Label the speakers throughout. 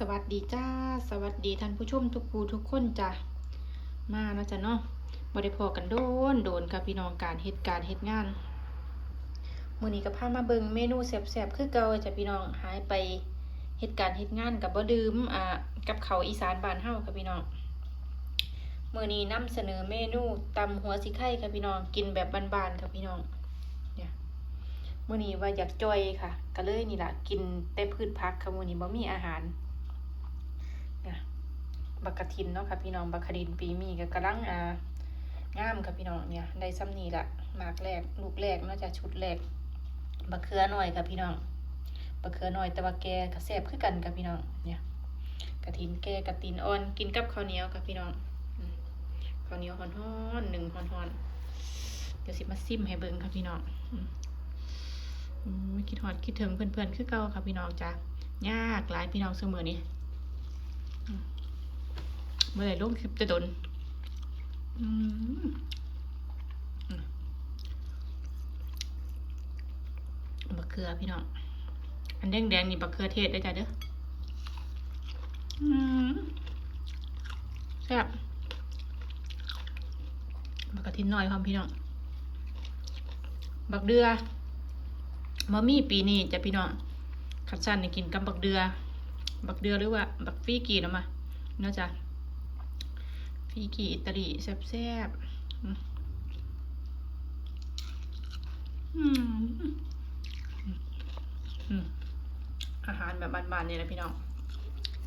Speaker 1: สวัสดีจ้า สวัสดีท่านผู้ชมทุกผู้ทุกคนจ้ะมาเนาะจ้ะเนาะบ่ได้พอกันโดนโดนกับพี่น้องการเฮ็ดการเฮ็ดงานมื้อนี้ก็พามาเบิ่งเมนูแซ่บๆคือเก่าจ้ะพี่น้องหายไปเฮ็ดการเฮ็ดงานกับบ่ดื่มอ่ากับเขาอีสานบ้านเฮาค่ะพี่น้องมื้อนี้นำเสนอเมนูตำหัวสิไข่ค่ะพี่น้องกินแบบบานๆค่ะพี่น้องเนี่ยมื้อนี้ว่าอยากจอยค่ะ ก็เลยนี่ล่ะกินแต่พืชผักค่ะมื้อนี้บ่มีอาหาร บักกะทินเนาะค่ะพี่น้องบักกะดินปีมีก็กำลังอ่างามค่ะพี่น้องเนี่ยได้ซ้ำนี้ละหมากแรกลูกแรกเนาะจ้ะชุดแรกบักเขือหน่อยค่ะพี่น้องบักเขือหน่อยแต่ว่าแกก็แซ่บคือกันค่ะพี่น้องเนี่ยกะทินแกกะตินอ่อนกินกับข้าวเหนียวค่ะพี่น้องข้าวเหนียวฮ้อนๆหนึ่งฮ้อนๆเดี๋ยวสิมาซิมให้เบิ่งค่ะพี่น้องอืมคิดฮอดคิดถึงเพื่อนๆคือเก่าค่ะพี่น้องจ้ะยากหลายพี่น้องเสมอนี่ เมื่อไหร่ลงคลิปจะโดนมอืมบักเขือพี่น้อง อันแดงๆนี่บักเขือเทศได้จ้ะเด้อแซ่บบักกะทินน้อยพร้อมพี่น้อง บักเดือมะมี่ปีนี้จะพี่น้องขัดสั้นในกินกับบักเดือ บักเดือหรือว่า บักฟี่กีเนาะมาเนาะจ้ะ ฟีกีอิตาลีแซ่บๆอืมอืมอืมอาหารแบบบานๆเนี่ยนะพี่น้อง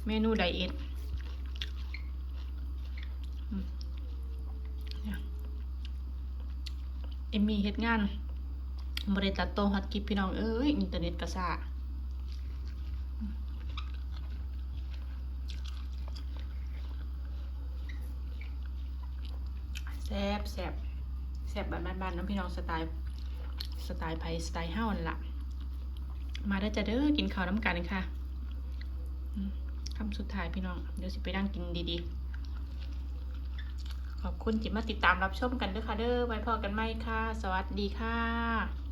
Speaker 1: เมนูไดเอทเอมมี่เฮ็ดงานบริตัดโตฮอตคลิปพี่น้อง เอ้ย อินเทอร์เน็ตกระซ่า แซ่บแซ่บแซ่บบ้านๆน้องพี่น้องสไตล์สไตล์ไพสไตล์เฮ้านั่นละมาได้จะเด้อกินข้าวน้ำกันค่ะคำสุดท้ายพี่น้อง เดี๋ยวสิไปนั่งกินดีๆ ขอบคุณที่มาติดตามรับชมกันด้วยค่ะเด้อไว้พอกันไหมค่ะ สวัสดีค่ะ